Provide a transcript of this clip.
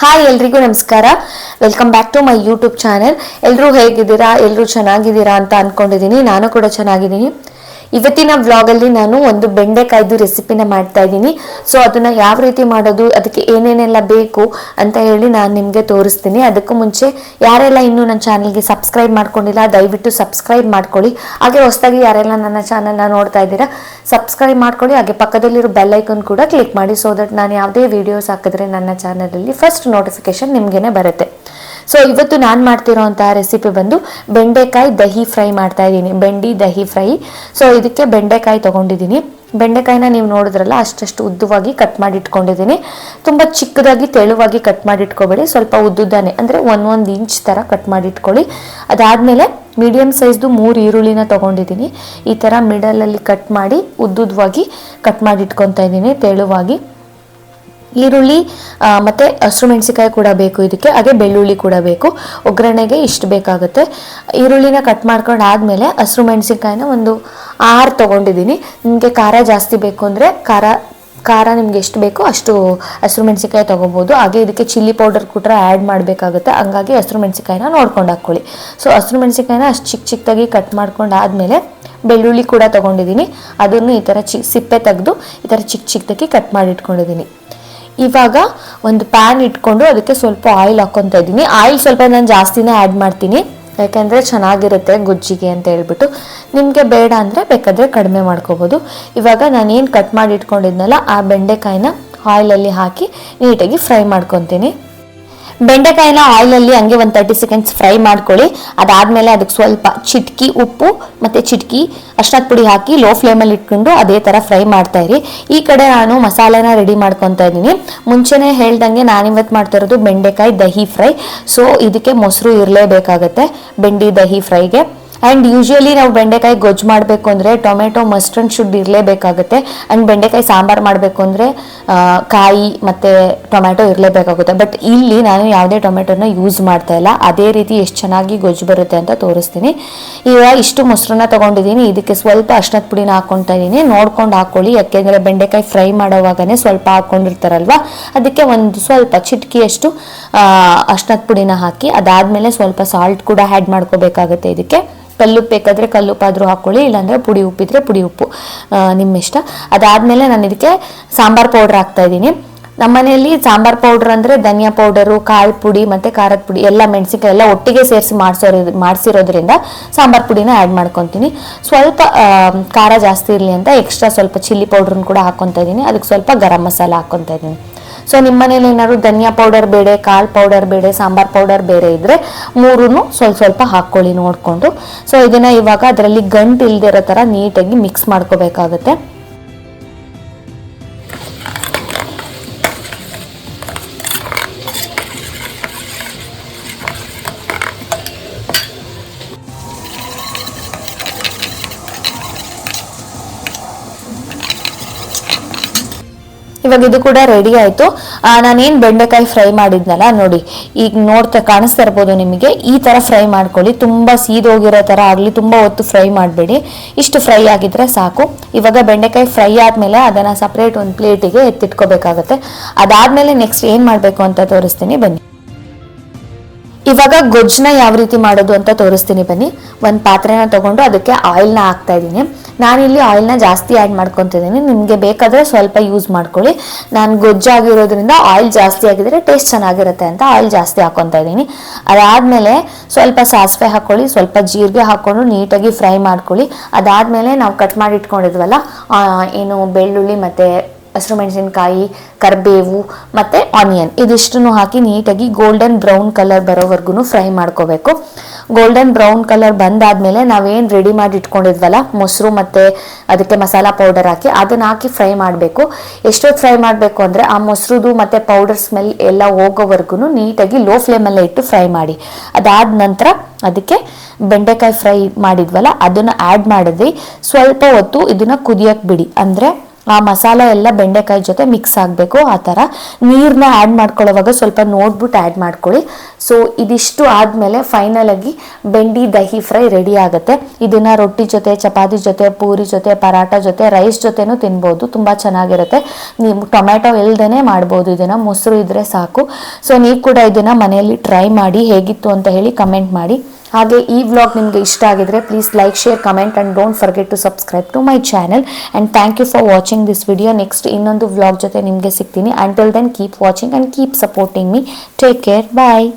Hi ಎಲ್ರಿಗೂ ನಮಸ್ಕಾರ. Welcome back to my YouTube channel ಎಲ್ಲರೂ ಹೇಗಿದ್ದೀರಾ? ಎಲ್ಲರೂ ಚೆನ್ನಾಗಿದ್ದೀರಾ ಅಂತ ಅನ್ಕೊಂಡಿದ್ದೀನಿ. ನಾನು ಕೂಡ ಚೆನ್ನಾಗಿದ್ದೀನಿ. ಇವತ್ತಿನ ವ್ಲಾಗಲ್ಲಿ ನಾನು ಒಂದು ಬೆಂಡೆಕಾಯ್ದು ರೆಸಿಪಿನ ಮಾಡ್ತಾ ಇದ್ದೀನಿ. ಸೊ ಅದನ್ನ ಯಾವ ರೀತಿ ಮಾಡೋದು, ಅದಕ್ಕೆ ಏನೇನೆಲ್ಲ ಬೇಕು ಅಂತ ಹೇಳಿ ನಾನು ನಿಮಗೆ ತೋರಿಸ್ತೀನಿ. ಅದಕ್ಕೂ ಮುಂಚೆ ಯಾರೆಲ್ಲ ಇನ್ನೂ ನನ್ನ ಚಾನಲ್ಗೆ ಸಬ್ಸ್ಕ್ರೈಬ್ ಮಾಡ್ಕೊಂಡಿಲ್ಲ, ದಯವಿಟ್ಟು ಸಬ್ಸ್ಕ್ರೈಬ್ ಮಾಡ್ಕೊಳ್ಳಿ. ಹಾಗೆ ಹೊಸದಾಗಿ ಯಾರೆಲ್ಲ ನನ್ನ ಚಾನಲ್ನ ನೋಡ್ತಾ ಇದ್ದೀರಾ, ಸಬ್ಸ್ಕ್ರೈಬ್ ಮಾಡ್ಕೊಳ್ಳಿ. ಹಾಗೆ ಪಕ್ಕದಲ್ಲಿರೋ ಬೆಲ್ ಐಕನ್ ಕೂಡ ಕ್ಲಿಕ್ ಮಾಡಿ ಸೊ ದಟ್ ನಾನು ಯಾವುದೇ ವಿಡಿಯೋಸ್ ಹಾಕಿದ್ರೆ ನನ್ನ ಚಾನಲಲ್ಲಿ ಫಸ್ಟ್ ನೋಟಿಫಿಕೇಶನ್ ನಿಮಗೇನೆ ಬರುತ್ತೆ. ಸೊ ಇವತ್ತು ನಾನು ಮಾಡ್ತಿರೋಂತಹ ರೆಸಿಪಿ ಬಂದು ಬೆಂಡೆಕಾಯಿ ದಹಿ ಫ್ರೈ ಮಾಡ್ತಾ ಇದ್ದೀನಿ. ಬೆಂಡಿ ದಹಿ ಫ್ರೈ. ಸೊ ಇದಕ್ಕೆ ಬೆಂಡೆಕಾಯಿ ತಗೊಂಡಿದ್ದೀನಿ. ಬೆಂಡೆಕಾಯಿನ ನೀವು ನೋಡಿದ್ರಲ್ಲ ಅಷ್ಟಷ್ಟು ಉದ್ದವಾಗಿ ಕಟ್ ಮಾಡಿ ಇಟ್ಕೊಂಡಿದ್ದೀನಿ ತುಂಬ ಚಿಕ್ಕದಾಗಿ ತೆಳುವಾಗಿ ಕಟ್ ಮಾಡಿ ಇಟ್ಕೋಬೇಡಿ ಸ್ವಲ್ಪ ಉದ್ದುದ್ದಾನೆ, ಅಂದರೆ ಒಂದೊಂದು ಇಂಚ್ ಥರ ಕಟ್ ಮಾಡಿ ಇಟ್ಕೊಳ್ಳಿ ಅದಾದಮೇಲೆ ಮೀಡಿಯಮ್ ಸೈಜ್ದು ಮೂರು ಈರುಳ್ಳಿನ ತೊಗೊಂಡಿದ್ದೀನಿ. ಈ ಥರ ಮಿಡಲಲ್ಲಿ ಕಟ್ ಮಾಡಿ ಉದ್ದುದ್ವಾಗಿ ಕಟ್ ಮಾಡಿ ಇಟ್ಕೊತಾ ಇದ್ದೀನಿ, ತೆಳುವಾಗಿ. ಈರುಳ್ಳಿ ಮತ್ತು ಹಸಿರು ಮೆಣಸಿಕಾಯಿ ಕೂಡ ಬೇಕು ಇದಕ್ಕೆ. ಹಾಗೆ ಬೆಳ್ಳುಳ್ಳಿ ಕೂಡ ಬೇಕು. ಒಗ್ಗರಣೆಗೆ ಇಷ್ಟು ಬೇಕಾಗುತ್ತೆ. ಈರುಳ್ಳಿನ ಕಟ್ ಮಾಡ್ಕೊಂಡು ಆದಮೇಲೆ ಹಸಿರು ಮೆಣಸಿಕಾಯಿನ ಒಂದು ಆರು ತೊಗೊಂಡಿದ್ದೀನಿ. ನಿಮಗೆ ಖಾರ ಜಾಸ್ತಿ ಬೇಕು ಅಂದರೆ ಖಾರ ಖಾರ ನಿಮ್ಗೆ ಎಷ್ಟು ಬೇಕೋ ಅಷ್ಟು ಹಸಿರು ಮೆಣಸಿಕಾಯಿ ತೊಗೋಬೋದು. ಹಾಗೆ ಇದಕ್ಕೆ ಚಿಲ್ಲಿ ಪೌಡರ್ ಕೂಡ ಆ್ಯಡ್ ಮಾಡಬೇಕಾಗುತ್ತೆ. ಹಂಗಾಗಿ ಹಸಿರು ಮೆಣಸಿಕಾಯಿನ ನೋಡ್ಕೊಂಡು ಹಾಕ್ಕೊಳ್ಳಿ. ಸೊ ಹಸಿರು ಮೆಣಸಿಕಾಯಿನ ಅಷ್ಟು ಚಿಕ್ಕ ಚಿಕ್ಕದಾಗಿ ಕಟ್ ಮಾಡ್ಕೊಂಡು ಆದಮೇಲೆ ಬೆಳ್ಳುಳ್ಳಿ ಕೂಡ ತೊಗೊಂಡಿದ್ದೀನಿ. ಅದನ್ನು ಈ ಥರ ಚಿ, ಸಿಪ್ಪೆ ತೆಗೆದು ಈ ಥರ ಚಿಕ್ಕ ಚಿಕ್ಕದಾಗಿ ಕಟ್ ಮಾಡಿ ಇಟ್ಕೊಂಡಿದ್ದೀನಿ ಇವಾಗ ಒಂದು ಪ್ಯಾನ್ ಇಟ್ಕೊಂಡು ಅದಕ್ಕೆ ಸ್ವಲ್ಪ ಆಯಿಲ್ ಹಾಕ್ಕೊತಾ ಇದ್ದೀನಿ. ಆಯಿಲ್ ಸ್ವಲ್ಪ ನಾನು ಜಾಸ್ತಿನೇ ಆ್ಯಡ್ ಮಾಡ್ತೀನಿ. ಯಾಕೆಂದರೆ ಚೆನ್ನಾಗಿರುತ್ತೆ ಗುಜ್ಜಿಗೆ ಅಂತ ಹೇಳ್ಬಿಟ್ಟು. ನಿಮಗೆ ಬೇಡ ಅಂದರೆ ಬೇಕಾದರೆ ಕಡಿಮೆ ಮಾಡ್ಕೋಬೋದು. ಇವಾಗ ನಾನು ಏನು ಕಟ್ ಮಾಡಿ ಇಟ್ಕೊಂಡಿದ್ನಲ್ಲ, ಆ ಬೆಂಡೆಕಾಯಿನ ಆಯಿಲಲ್ಲಿ ಹಾಕಿ ನೀಟಾಗಿ ಫ್ರೈ ಮಾಡ್ಕೊತೀನಿ. ಬೆಂಡೆಕಾಯಿನ ಆಯಿಲಲ್ಲಿ ಹಂಗೆ ಒಂದು ತರ್ಟಿ ಸೆಕೆಂಡ್ಸ್ ಫ್ರೈ ಮಾಡ್ಕೊಳ್ಳಿ. ಅದಾದಮೇಲೆ ಅದಕ್ಕೆ ಸ್ವಲ್ಪ ಚಿಟ್ಕಿ ಉಪ್ಪು ಮತ್ತು ಚಿಟ್ಕಿ ಅಷ್ಟದ ಪುಡಿ ಹಾಕಿ ಲೋ ಫ್ಲೇಮಲ್ಲಿ ಇಟ್ಕೊಂಡು ಅದೇ ಥರ ಫ್ರೈ ಮಾಡ್ತಾ ಇರಿ. ಈ ಕಡೆ ನಾನು ಮಸಾಲೆನ ರೆಡಿ ಮಾಡ್ಕೊತಾ ಇದ್ದೀನಿ. ಮುಂಚೆನೇ ಹೇಳ್ದಂಗೆ ನಾನಿವತ್ತು ಮಾಡ್ತಾ ಇರೋದು ಬೆಂಡೆಕಾಯಿ ದಹಿ ಫ್ರೈ ಸೊ ಇದಕ್ಕೆ ಮೊಸರು ಇರಲೇಬೇಕಾಗತ್ತೆ ಬೆಂಡಿ ದಹಿ ಫ್ರೈಗೆ ಆ್ಯಂಡ್ ಯೂಶ್ವಲಿ ನಾವು ಬೆಂಡೆಕಾಯಿ ಗೊಜ್ಜು ಮಾಡಬೇಕು ಅಂದರೆ ಟೊಮೆಟೊ ಮಸ್ಟರ್ಡ್ ಶುಡ್ ಇರಲೇಬೇಕಾಗುತ್ತೆ. ಆ್ಯಂಡ್ ಬೆಂಡೆಕಾಯಿ ಸಾಂಬಾರು ಮಾಡಬೇಕು ಅಂದರೆ ಕಾಯಿ ಮತ್ತು ಟೊಮೆಟೊ ಇರಲೇಬೇಕಾಗುತ್ತೆ. ಬಟ್ ಇಲ್ಲಿ ನಾನು ಯಾವುದೇ ಟೊಮೆಟೊನ ಯೂಸ್ ಮಾಡ್ತಾ ಇಲ್ಲ. ಅದೇ ರೀತಿ ಎಷ್ಟು ಚೆನ್ನಾಗಿ ಗೊಜ್ಜು ಬರುತ್ತೆ ಅಂತ ತೋರಿಸ್ತೀನಿ. ಈಗ ಇಷ್ಟು ಮೊಸರನ್ನ ತೊಗೊಂಡಿದ್ದೀನಿ. ಇದಕ್ಕೆ ಸ್ವಲ್ಪ ಅಷ್ಟದ ಪುಡಿನ ಹಾಕ್ಕೊತಾ ಇದ್ದೀನಿ. ನೋಡ್ಕೊಂಡು ಹಾಕ್ಕೊಳ್ಳಿ ಯಾಕೆಂದರೆ ಬೆಂಡೆಕಾಯಿ ಫ್ರೈ ಮಾಡೋವಾಗನೇ ಸ್ವಲ್ಪ ಹಾಕ್ಕೊಂಡಿರ್ತಾರಲ್ವ ಅದಕ್ಕೆ ಒಂದು ಸ್ವಲ್ಪ ಚಿಟಕಿಯಷ್ಟು ಅಷ್ಟದ ಪುಡಿನ ಹಾಕಿ, ಅದಾದಮೇಲೆ ಸ್ವಲ್ಪ ಸಾಲ್ಟ್ ಕೂಡ ಆ್ಯಡ್ ಮಾಡ್ಕೋಬೇಕಾಗುತ್ತೆ ಇದಕ್ಕೆ. ಕಲ್ಲುಪ್ಪು ಬೇಕಾದರೆ ಕಲ್ಲುಪ್ಪಾದರೂ ಹಾಕ್ಕೊಳ್ಳಿ ಇಲ್ಲಾಂದರೆ ಪುಡಿ ಉಪ್ಪಿದ್ರೆ ಪುಡಿ ಉಪ್ಪು. ನಿಮ್ಮ ಇಷ್ಟ. ಅದಾದಮೇಲೆ ನಾನು ಇದಕ್ಕೆ ಸಾಂಬಾರ್ ಪೌಡ್ರ್ ಹಾಕ್ತಾ ಇದ್ದೀನಿ. ನಮ್ಮನೆಯಲ್ಲಿ ಸಾಂಬಾರ್ ಪೌಡ್ರ್ ಅಂದರೆ ಧನಿಯಾ ಪೌಡರು ಕಾಳು ಪುಡಿ ಮತ್ತು ಖಾರದ ಪುಡಿ, ಎಲ್ಲ ಮೆಣಸಿನ್ಕಾಯಿ ಎಲ್ಲ ಒಟ್ಟಿಗೆ ಸೇರಿಸಿ ಮಾಡಿಸೋರಿ ಮಾಡಿಸಿರೋದ್ರಿಂದ ಸಾಂಬಾರ್ ಪುಡಿನ ಆ್ಯಡ್ ಮಾಡ್ಕೊತೀನಿ. ಸ್ವಲ್ಪ ಖಾರ ಜಾಸ್ತಿ ಇರಲಿ ಅಂತ ಎಕ್ಸ್ಟ್ರಾ ಸ್ವಲ್ಪ ಚಿಲ್ಲಿ ಪೌಡ್ರನ್ನ ಕೂಡ ಹಾಕ್ಕೊತಾ ಇದ್ದೀನಿ. ಅದಕ್ಕೆ ಸ್ವಲ್ಪ ಗರಂ ಮಸಾಲ ಹಾಕ್ಕೊತಾ ಇದ್ದೀನಿ. ಸೊ ನಿಮ್ಮ ಮನೇಲಿ ಏನಾದ್ರು ಧನಿಯಾ ಪೌಡರ್ ಬೇಡ, ಕಾಳು ಪೌಡರ್ ಬೇಡ, ಸಾಂಬಾರ್ ಪೌಡರ್ ಬೇರೆ ಇದ್ರೆ ಮೂರೂ ಸ್ವಲ್ಪ ಸ್ವಲ್ಪ ಹಾಕ್ಕೊಳ್ಳಿ ನೋಡಿಕೊಂಡು. ಸೊ ಇದನ್ನ ಇವಾಗ ಅದರಲ್ಲಿ ಗಂಟು ಇಲ್ದಿರೋ ಥರ ನೀಟಾಗಿ ಮಿಕ್ಸ್ ಮಾಡ್ಕೋಬೇಕಾಗತ್ತೆ. ಇವಾಗ ಇದು ಕೂಡ ರೆಡಿ ಆಯ್ತು. ನಾನೇನು ಬೆಂಡೆಕಾಯಿ ಫ್ರೈ ಮಾಡಿದ್ನಲ್ಲ, ನೋಡಿ, ಈಗ ನೋಡ್ತಾ ಕಾಣಿಸ್ತಾ ಇರ್ಬೋದು ನಿಮಗೆ, ಈ ತರ ಫ್ರೈ ಮಾಡ್ಕೊಳ್ಳಿ. ತುಂಬಾ ಸೀದೋಗಿರೋ ತರ ಆಗ್ಲಿ, ತುಂಬಾ ಹೊತ್ತು ಫ್ರೈ ಮಾಡಬೇಡಿ. ಇಷ್ಟು ಫ್ರೈ ಆಗಿದ್ರೆ ಸಾಕು. ಇವಾಗ ಬೆಂಡೆಕಾಯಿ ಫ್ರೈ ಆದ್ಮೇಲೆ ಅದನ್ನ ಸಪ್ರೇಟ್ ಒಂದು ಪ್ಲೇಟಿಗೆ ಎತ್ತಿಟ್ಕೋಬೇಕಾಗತ್ತೆ. ಅದಾದ್ಮೇಲೆ ನೆಕ್ಸ್ಟ್ ಏನ್ ಮಾಡ್ಬೇಕು ಅಂತ ತೋರಿಸ್ತೀನಿ, ಬನ್ನಿ. ಇವಾಗ ಗೊಜ್ಜನ್ನ ಯಾವ ರೀತಿ ಮಾಡೋದು ಅಂತ ತೋರಿಸ್ತೀನಿ, ಬನ್ನಿ. ಒಂದು ಪಾತ್ರೆನ ತಗೊಂಡು ಅದಕ್ಕೆ ಆಯಿಲ್ನ ಹಾಕ್ತಾ ಇದ್ದೀನಿ. ನಾನಿಲ್ಲಿ ಆಯಿಲ್ನ ಜಾಸ್ತಿ ಆ್ಯಡ್ ಮಾಡ್ಕೊತಿದ್ದೀನಿ. ನಿಮಗೆ ಬೇಕಾದರೆ ಸ್ವಲ್ಪ ಯೂಸ್ ಮಾಡ್ಕೊಳ್ಳಿ. ನಾನು ಗೊಜ್ಜಾಗಿರೋದ್ರಿಂದ ಆಯಿಲ್ ಜಾಸ್ತಿ ಆಗಿದರೆ ಟೇಸ್ಟ್ ಚೆನ್ನಾಗಿರುತ್ತೆ ಅಂತ ಆಯಿಲ್ ಜಾಸ್ತಿ ಹಾಕ್ಕೊತಾ ಇದ್ದೀನಿ. ಅದಾದಮೇಲೆ ಸ್ವಲ್ಪ ಸಾಸಿವೆ ಹಾಕ್ಕೊಳ್ಳಿ ಸ್ವಲ್ಪ ಜೀರಿಗೆ ಹಾಕ್ಕೊಂಡು ನೀಟಾಗಿ ಫ್ರೈ ಮಾಡ್ಕೊಳ್ಳಿ. ಅದಾದಮೇಲೆ ನಾವು ಕಟ್ ಮಾಡಿ ಇಟ್ಕೊಂಡಿದ್ವಲ್ಲ ಏನು ಬೆಳ್ಳುಳ್ಳಿ ಮತ್ತು ಹಸಿರು ಮೆಣಸಿನಕಾಯಿ, ಕರಿಬೇವು ಮತ್ತು ಆನಿಯನ್ ಇದಿಷ್ಟನ್ನು ಹಾಕಿ ನೀಟಾಗಿ ಗೋಲ್ಡನ್ ಬ್ರೌನ್ ಕಲರ್ ಬರೋವರೆಗೂ ಫ್ರೈ ಮಾಡ್ಕೋಬೇಕು. ಗೋಲ್ಡನ್ ಬ್ರೌನ್ ಕಲರ್ ಬಂದಾದ್ಮೇಲೆ ನಾವೇನು ರೆಡಿ ಮಾಡಿ ಇಟ್ಕೊಂಡಿದ್ವಲ್ಲ, ಮೊಸರು ಮತ್ತು ಅದಕ್ಕೆ ಮಸಾಲ ಪೌಡರ್ ಹಾಕಿ ಅದನ್ನ ಹಾಕಿ ಫ್ರೈ ಮಾಡಬೇಕು. ಎಷ್ಟೊತ್ತು ಫ್ರೈ ಮಾಡಬೇಕು ಅಂದರೆ ಆ ಮೊಸರುದು ಮತ್ತು ಪೌಡರ್ ಸ್ಮೆಲ್ ಎಲ್ಲ ಹೋಗೋವರೆಗೂ ನೀಟಾಗಿ ಲೋ ಫ್ಲೇಮಲ್ಲೇ ಇಟ್ಟು ಫ್ರೈ ಮಾಡಿ. ಅದಾದ ನಂತರ ಅದಕ್ಕೆ ಬೆಂಡೆಕಾಯಿ ಫ್ರೈ ಮಾಡಿದ್ವಲ್ಲ, ಅದನ್ನು ಆ್ಯಡ್ ಮಾಡಿದ್ವಿ. ಸ್ವಲ್ಪ ಹೊತ್ತು ಇದನ್ನ ಕುದಿಯಕ್ಕೆ ಬಿಡಿ. ಅಂದರೆ ಆ ಮಸಾಲ ಎಲ್ಲ ಬೆಂಡೆಕಾಯಿ ಜೊತೆ ಮಿಕ್ಸ್ ಆಗಬೇಕು, ಆ ಥರ. ನೀರನ್ನ ಆ್ಯಡ್ ಮಾಡ್ಕೊಳ್ಳೋವಾಗ ಸ್ವಲ್ಪ ನೋಡ್ಬಿಟ್ಟು ಆ್ಯಡ್ ಮಾಡ್ಕೊಳ್ಳಿ. ಸೊ ಇದಿಷ್ಟು ಆದಮೇಲೆ ಫೈನಲಾಗಿ ಬೆಂಡಿ ದಹಿ ಫ್ರೈ ರೆಡಿ ಆಗುತ್ತೆ. ಇದನ್ನು ರೊಟ್ಟಿ ಜೊತೆ, ಚಪಾತಿ ಜೊತೆ, ಪೂರಿ ಜೊತೆ ಪರಾಟ ಜೊತೆ ರೈಸ್ ಜೊತೆನೂ ತಿನ್ಬೋದು. ತುಂಬ ಚೆನ್ನಾಗಿರುತ್ತೆ. ನೀವು ಟೊಮ್ಯಾಟೊ ಇಲ್ದೇ ಮಾಡ್ಬೋದು ಇದನ್ನು. ಮೊಸರು ಇದ್ದರೆ ಸಾಕು. ಸೊ ನೀವು ಕೂಡ ಇದನ್ನು ಮನೆಯಲ್ಲಿ ಟ್ರೈ ಮಾಡಿ, ಹೇಗಿತ್ತು ಅಂತ ಹೇಳಿ ಕಮೆಂಟ್ ಮಾಡಿ. ಹಾಗೆ ಈ ವ್ಲಾಗ್ ನಿಮಗೆ ಇಷ್ಟ ಆಗಿದ್ರೆ please like share comment and don't forget to subscribe to my channel and thank you for watching this video next ಇನ್ನೊಂದು ವ್ಲಾಗ್ ಜೊತೆ ನಿಮಗೆ ಸಿಗ್ತೀನಿ. Until then keep watching and keep supporting me take care bye